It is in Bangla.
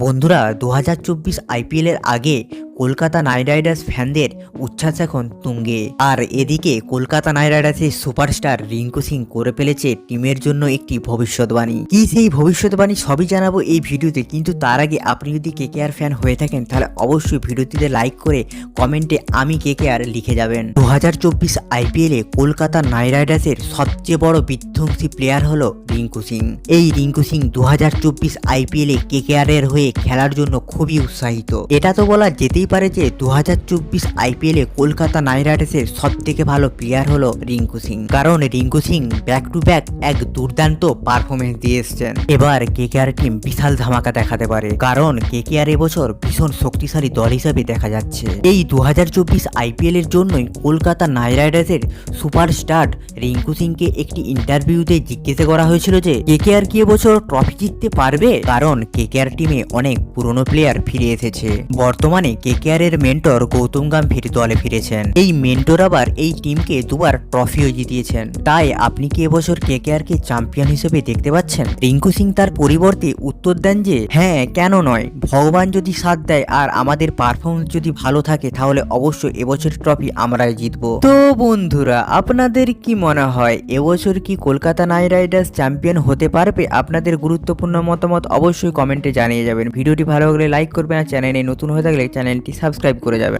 বন্ধুরা দু হাজার চব্বিশ আইপিএলের আগে কলকাতা নাইট রাইডার্স ফ্যানদের উচ্ছ্বাস এখন তুঙ্গে। আর এদিকে কলকাতা নাইট রাইডার্সের সুপারস্টার রিঙ্কু সিং করে ফেলেছে টিমের জন্য একটি ভবিষ্যৎবাণী। কি সেই ভবিষ্যৎবাণী সবই জানাব এই ভিডিওতে, কিন্তু তার আগে আপনি যদি কেকেআর ফ্যান হয়ে থাকেন, তাহলে অবশ্যই ভিডিওটিতে লাইক করে কমেন্টে আমি কে কেকেআর লিখে যাবেন। দু হাজার চব্বিশ আইপিএলে কলকাতা নাইট রাইডার্সের সবচেয়ে বড় বিধ্বংসী প্লেয়ার হলো রিঙ্কু সিং। এই রিঙ্কু সিং দু হাজার চব্বিশ আইপিএলে কেকেআর এর হয়ে খেলার জন্য খুবই উৎসাহিত। এটা তো বলা যেতেই পারে যে দু হাজার চব্বিশ আইপিএলে কলকাতা নাইট রাইডার্সের সব থেকে ভালো প্লেয়ার হলো রিঙ্কু সিং। কারণ Rinku Singh back to back এক দুর্দান্ত পারফরমেন্স দিয়ে এসছেন। এবার কেকেআর টিম বিশাল ধামাকা দেখাতে পারে। কারণ কেকেআর এবছর ভীষণ শক্তিশালী দল হিসেবে দেখা যাচ্ছে। এই দু হাজার চব্বিশ আইপিএল এর জন্যই কলকাতা নাইট রাইডার্সের সুপারস্টার রিঙ্কু সিংকে একটি ইন্টারভিউতে জিজ্ঞেস করা হয়েছিল যে কেকেআর কি এবছর ট্রফি জিততে পারবে? কারণ কেকেআর টিমে অনেক পুরনো প্লেয়ার ফিরে এসেছে। বর্তমানে কেকেআর এর মেন্টর গৌতম গাম্ভীর দলে ফিরেছেন। এই মেন্টর আবার এই টিমকে দুবার ট্রফিও জিতিয়েছেন। তাই আপনি কি এবছর কে চ্যাম্পিয়ন হিসেবে দেখতে পাচ্ছেন? রিঙ্কু সিং তার পরিবর্তে উত্তর দেন যে হ্যাঁ কেন নয়। ভগবান যদি সাথ দেয় আর আমাদের পারফরমেন্স যদি ভালো থাকে, তাহলে অবশ্যই এবছর ট্রফি আমরাই জিতবো। তো বন্ধুরা, আপনাদের কি মনে হয়, এবছর কি কলকাতা নাইট রাইডার্স চ্যাম্পিয়ন হতে পারবে? আপনাদের গুরুত্বপূর্ণ মতামত অবশ্যই কমেন্টে জানিয়ে যাবেন। ভিডিওটি ভালো লাগলে লাইক করবেন আর চ্যানেলে নতুন হয়ে থাকলে সাবস্ক্রাইব করে যাবেন।